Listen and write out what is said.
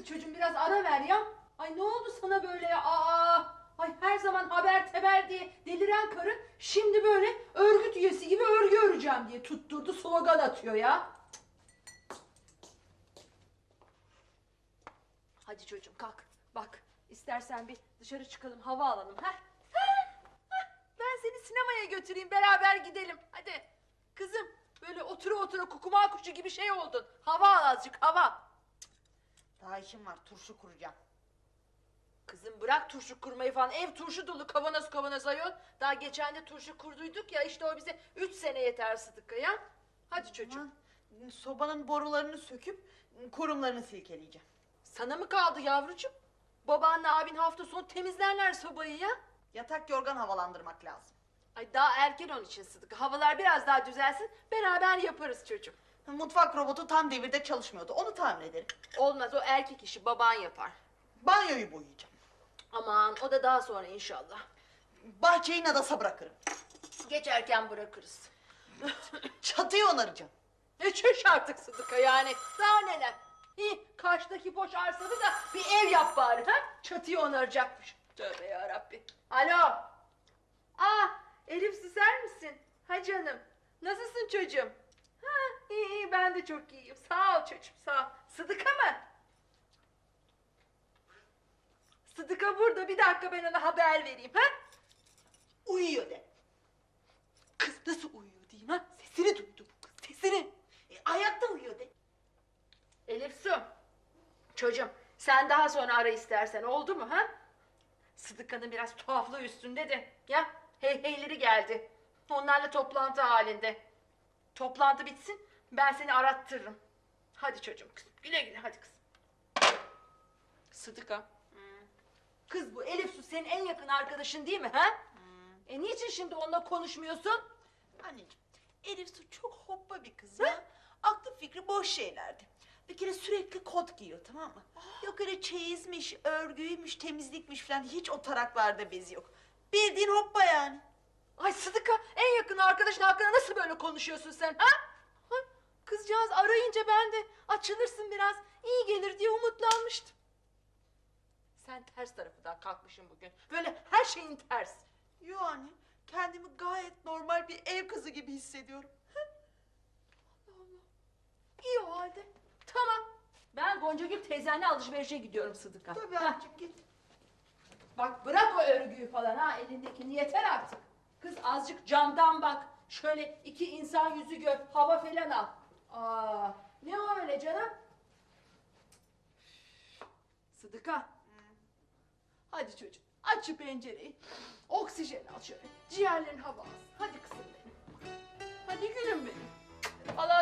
Hadi çocuğum biraz ara ver ya. Ay ne oldu sana böyle ya? Aa! Ay her zaman haber teber diye deliren karı şimdi böyle örgüt üyesi gibi örgü öreceğim diye tutturdu slogan atıyor ya. Hadi çocuğum kalk. Bak istersen bir dışarı çıkalım hava alalım. Ha? Ben seni sinemaya götüreyim beraber gidelim. Hadi. Kızım böyle otura otura kukuma kuşu gibi şey oldun. Hava al azıcık hava. Daha işim var turşu kuracağım. Kızım bırak turşu kurmayı falan. Ev turşu dolu kavanoz kavanoz ayol. Daha geçen de turşu kurduyduk ya işte o bize üç sene yeter Sıdık'a ya. Hadi çocuğum. Aman, Sobanın borularını söküp kurumlarını silkeleyeceğim. Sana mı kaldı yavrucuğum? Babanla abin hafta sonu temizlerler sobayı ya. Yatak yorgan havalandırmak lazım. Ay daha erken onun için Sıdık. Havalar biraz daha düzelsin. Beraber yaparız çocuğum. Mutfak robotu tam devirde çalışmıyordu. Onu tamir ederim. Olmaz o erkek işi baban yapar. Banyoyu boyayacağım. Aman o da daha sonra inşallah. Bahçeyi nadasa bırakırım. Geçerken bırakırız. Çatıyı onaracağım. Ne çüş artık Sıdık'a yani. Daha neler. İyi karşıdaki boş arsada da bir ev yap bari ha. Çatıyı onaracakmış. Tövbe yarabbi. Alo. Aa Elif süser misin? Ha canım. Nasılsın çocuğum? Ben de çok iyiyim. Sağ ol çocuğum sağ ol. Sıdıka mı? Sıdıka burada bir dakika ben ona haber vereyim ha. Uyuyor de. Kız nasıl uyuyor diyeyim ha? Sesini duydu bu kız sesini. E, ayakta uyuyor de. Elif Su. Çocuğum sen daha sonra ara istersen oldu mu ha? Sıdıka'nın biraz tuhaflığı üstünde de. Ya hey heyleri geldi. Onlarla toplantı halinde. Toplantı bitsin ben seni arattırırım. Hadi çocuğum kızım güle güle hadi kızım. Sıdıka. Kız bu Elif Su senin en yakın arkadaşın değil mi ha? E niçin şimdi onunla konuşmuyorsun? Anneciğim, Elif Su çok hoppa bir kız ya. Aklı fikri boş şeylerdi. Bir kere sürekli kot giyiyor tamam mı? Yok öyle çeyizmiş, örgüymüş, temizlikmiş falan hiç o taraklarda bezi yok. Bildiğin hoppa yani. Ay Sıdıka en yakın arkadaşın hakkında nasıl böyle konuşuyorsun sen ha? Kızcağız arayınca ben de açılırsın biraz iyi gelir diye umutlanmıştım. Sen ters tarafından kalkmışsın bugün. Böyle her şeyin ters. Yo anne, kendimi gayet normal bir ev kızı gibi hissediyorum. İyi o halde. Tamam. Ben Goncagül teyzenle alışverişe gidiyorum Sıdıka. Tabii Heh, anneciğim git. Bak bırak o örgüyü falan ha elindekini yeter artık. Kız azıcık camdan bak. Şöyle iki insan yüzü gör. Hava falan al. Aa, ne o öyle canım? Sıdıka. Hadi çocuğum aç şu pencereyi. Oksijen al şöyle. Ciğerlerin hava alsın. Hadi kızım benim. Hadi gülüm benim. Allah'a.